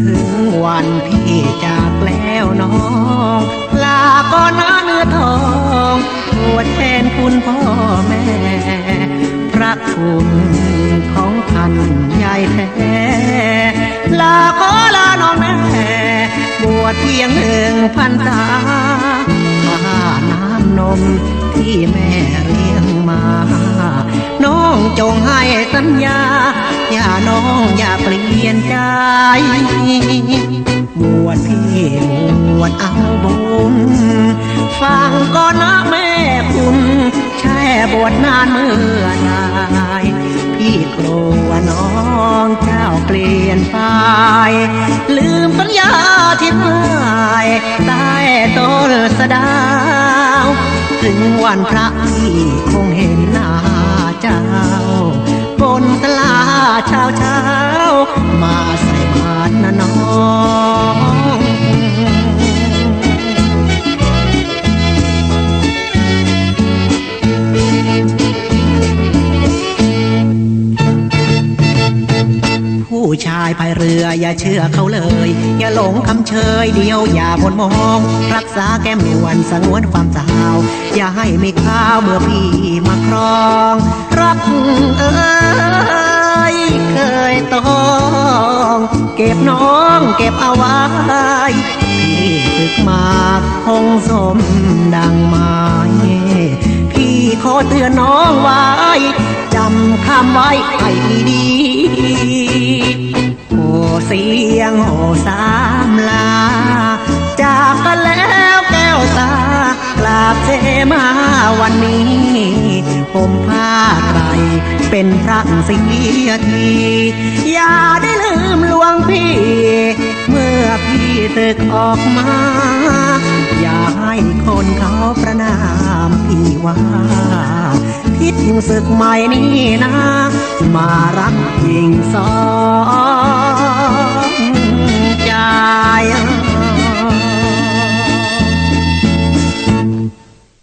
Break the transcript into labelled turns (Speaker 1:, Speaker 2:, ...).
Speaker 1: ถึงวันพี่จากแล้วน้อง ลาก่อนนะเนื้อทองทวดแทนคุณพ่อแม่ พระคุณของท่านใหญ่แท้ ลาขอน บวชเพียงหนึ่งพันษาค่าน้ำนมที่แม่เลี้ยงมา น้องจงให้สัญญา อย่าน้องอย่าเปลี่ยนใจบวชพี่บวชเอาบุญฟังก่อนนะแม่คุณ แช่บวชนานเมื่อใดพี่กลัวน้องเจ้าเปลี่ยนไป ลืมสัญญา ที่ให้ใต้ต้นสะดาว ถึงวันพระพี่คงเห็นหน้า ชายพายเรือ อย่าเชื่อเขาเลย อย่าหลงคำเชยเดียวอย่าหมดมอง รักษาแก้มนวลสงวนความสาว อย่าให้มีข้าวเมื่อพี่มาครอง รักเอ้ยเคยต้องเก็บน้องเก็บเอาไว้พี่ฝึกมาคงสมดังมายพี่ขอเตือนน้องไว้จำคำไว้ให้ดี มาวันนี้ ผมผ้าไตรเป็นพระเสียที อย่าได้ลืมหลวงพี่ เมื่อพี่ตึกออกมา อย่าให้คนเขาประนามพี่ว่าพิษศึกใหม่นี้นะ มารักยิงสอง